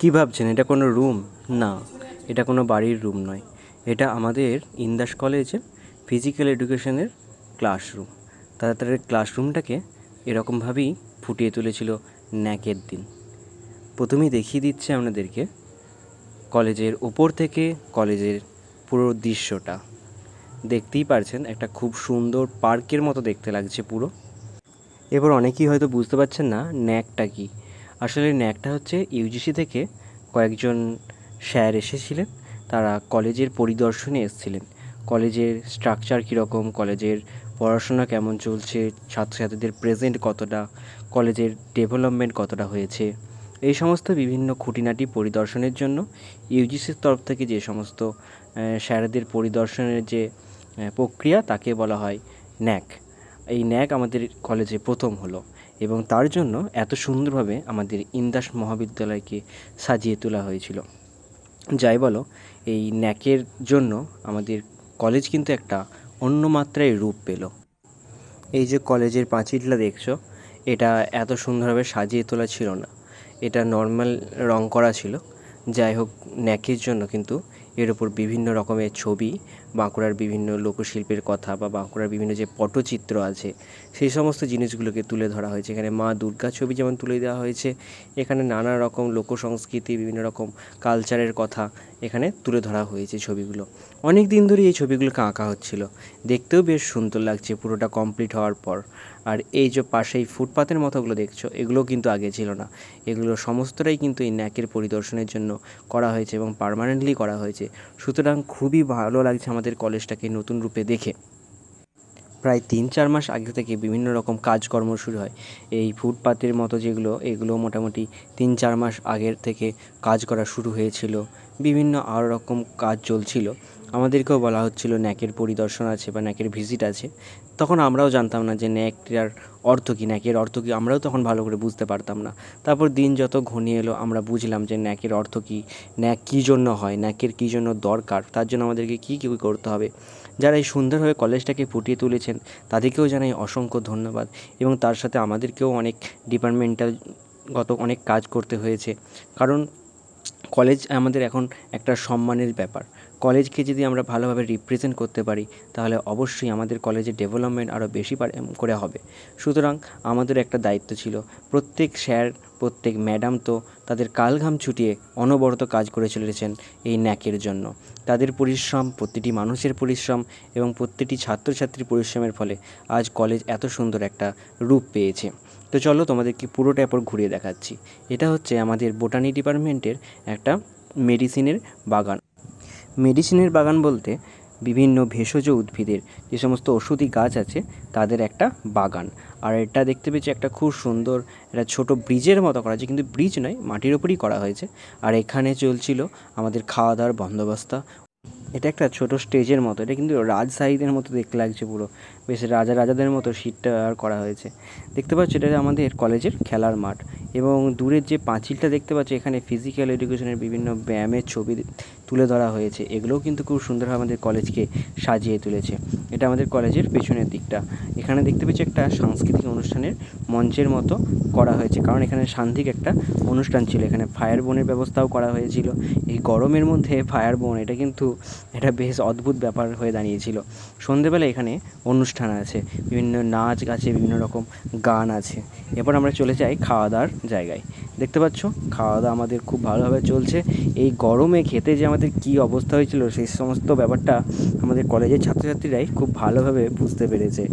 কী ভাবছেন? এটা কোনো রুম? না, এটা কোনো বাড়ির রুম নয়। এটা আমাদের ইন্দাস কলেজের ফিজিক্যাল এডুকেশনের ক্লাসরুম। তারা তাদের ক্লাসরুমটাকে এরকমভাবেই ফুটিয়ে তুলেছিল ন্যাকের দিন। প্রথমেই দেখিয়ে দিচ্ছে আপনাদেরকে কলেজের ওপর থেকে কলেজের পুরো দৃশ্যটা। দেখতেই পারছেন, একটা খুব সুন্দর পার্কের মতো দেখতে লাগছে পুরো। এবার অনেকেই হয়তো বুঝতে পারছেন না, ন্যাকটা কি? আসলে ন্যাকটা হচ্ছে ইউজিসি থেকে কয়েকজন স্যার এসেছিলেন। তারা কলেজের পরিদর্শনে এসেছিলেন। কলেজের স্ট্রাকচার কীরকম, কলেজের পড়াশোনা কেমন চলছে, ছাত্রছাত্রীদের প্রেজেন্ট কতটা, কলেজের ডেভেলপমেন্ট কতটা হয়েছে, এই সমস্ত বিভিন্ন খুঁটিনাটি পরিদর্শনের জন্য ইউজিসির তরফ থেকে যে সমস্ত স্যারদের পরিদর্শনের যে প্রক্রিয়া তাকে বলা হয় ন্যাক। এই ন্যাক আমাদের কলেজে প্রথম হলো। এবং তার জন্য এত সুন্দরভাবে আমাদের ইন্দাস মহাবিদ্যালয়কে সাজিয়ে তোলা হয়েছিল। যাই বলো, এই ন্যাকের জন্য আমাদের কলেজ কিন্তু একটা অন্য মাত্রায় রূপ পেল। এই যে কলেজের পাঁচিলটা দেখছ, এটা এত সুন্দরভাবে সাজিয়ে তোলা ছিল না। এটা নর্মাল রং করা ছিল। যাই হোক, ন্যাকের জন্য কিন্তু এর ওপর বিভিন্ন রকমের ছবি, বাঁকুড়ার বিভিন্ন লোকশিল্পের কথা বা বাঁকুড়ার বিভিন্ন যে পটচিত্র আছে, সেই সমস্ত জিনিসগুলোকে তুলে ধরা হয়েছে। এখানে মা দুর্গা ছবি যেমন তুলে দেওয়া হয়েছে, এখানে নানা রকম লোকসংস্কৃতি, বিভিন্ন রকম কালচারের কথা এখানে তুলে ধরা হয়েছে ছবিগুলো। অনেক দিন ধরে এই ছবিগুলোকে আঁকা হচ্ছিল। দেখতেও বেশ সুন্দর লাগছে, পুরোটা কমপ্লিট হওয়ার পর। আর এই যে পাশেই ফুটপাতের মতোগুলো দেখছ এগুলো কিন্তু আগে ছিল না। এগুলো সমস্তটাই কিন্তু এই ন্যাকের পরিদর্শনের জন্য করা হয়েছে এবং পার্মানেন্টলি করা হয়েছে। সুতরাং খুবই ভালো লাগছে আমাদের কলেজটাকে নতুন রূপে দেখে। প্রায় তিন চার মাস আগে থেকে বিভিন্ন রকম কাজকর্ম শুরু হয়। এই ফুটপাতের মতো যেগুলো এগুলো মোটামুটি তিন চার মাস আগের থেকে কাজ করা শুরু হয়েছিল। বিভিন্ন আরও রকম কাজ চলছিল। আমাদেরকেও বলা হচ্ছিল ন্যাকের পরিদর্শন আছে বা ন্যাকের ভিজিট আছে। তখন আমরাও জানতাম না যে ন্যাকটার অর্থ কী, ন্যাকের অর্থ কী, আমরাও তখন ভালো করে বুঝতে পারতাম না। তারপর দিন যত ঘনিয়ে এলো, আমরা বুঝলাম যে ন্যাকের অর্থ কী, ন্যাক কী জন্য হয়, ন্যাকের কী জন্য দরকার, তার জন্য আমাদেরকে কী কী করতে হবে। যারা এই সুন্দরভাবে কলেজটাকে ফুটিয়ে তুলেছেন, তাদেরকেও জানাই অসংখ্য ধন্যবাদ এবং তার সাথে আমাদেরকেও অনেক ডিপার্টমেন্টাল গত অনেক কাজ করতে হয়েছে। কারণ কলেজ আমাদের এখন একটা সম্মানের ব্যাপার। কলেজকে যদি আমরা ভালোভাবে রিপ্রেজেন্ট করতে পারি, তাহলে অবশ্যই আমাদের কলেজের ডেভেলপমেন্ট আরও বেশি করে হবে। সুতরাং আমাদের একটা দায়িত্ব ছিল, প্রত্যেক স্যার প্রত্যেক ম্যাডাম তো তাদের কালঘাম ছুটিয়ে অনবরত কাজ করে চলেছেন এই ন্যাকের জন্য। তাদের পরিশ্রম, প্রতিটি মানুষের পরিশ্রম এবং প্রত্যেকটি ছাত্রছাত্রীর পরিশ্রমের ফলে আজ কলেজ এত সুন্দর একটা রূপ পেয়েছে। তো চলো তোমাদেরকে পুরোটা এরপর ঘুরিয়ে দেখাচ্ছি। এটা হচ্ছে আমাদের বোটানি ডিপার্টমেন্টের একটা মেডিসিনের বাগান। মেডিসিনের বাগান বলতে বিভিন্ন ভেষজ উদ্ভিদের যে সমস্ত ওষুধি গাছ আছে, তাদের একটা বাগান। আর এটা দেখতে পেয়েছি একটা খুব সুন্দর, একটা ছোট ব্রিজের মতো করা আছে, কিন্তু ব্রিজ নয়, মাটির ওপরই করা হয়েছে। আর এখানে চলছিল আমাদের খাওয়া দাওয়ার বন্দোবস্ত। এটা একটা ছোট স্টেজের মতো, এটা কিন্তু রাজশাহীদের মতো দেখতে লাগছে পুরো। বেশ রাজা রাজাদের মতো সিটটা করা হয়েছে। দেখতে পাচ্ছ, এটা আমাদের কলেজের খেলার মাঠ। এবং দূরের যে পাঁচিলটা দেখতে পাচ্ছ, এখানে ফিজিক্যাল এডুকেশনের বিভিন্ন ব্যায়ামের ছবি তুলে ধরা হয়েছে। এগুলোও কিন্তু খুব সুন্দরভাবে আমাদের কলেজকে সাজিয়ে তুলেছে। এটা আমাদের কলেজের পেছনের দিকটা। এখানে দেখতে পাচ্ছি একটা সাংস্কৃতিক অনুষ্ঠানের মঞ্চের মতো করা হয়েছে। কারণ এখানে সান্ধিক একটা অনুষ্ঠান ছিল। এখানে ফায়ার বোনের ব্যবস্থাও করা হয়েছিল। এই গরমের মধ্যে ফায়ার বোন এটা কিন্তু এটা বেশ অদ্ভুত ব্যাপার হয়ে দাঁড়িয়েছিল। সন্ধেবেলা এখানে অনুষ্ঠান আছে। বিভিন্ন নাচ গাছে বিভিন্ন রকম গান আছে। এরপর আমরা চলে যাই খাওয়া দাওয়ার জায়গায়। দেখতে পাচ্ছ? খাওয়া দাওয়া আমাদের খুব ভালোভাবে চলছে। এই গরমে খেতে যে আমাদের কি অবস্থা হয়েছিল, সেই সমস্ত ব্যাপারটা আমাদের কলেজের ছাত্রছাত্রীরাই খুব ভালোভাবে বুঝতে পেরেছে।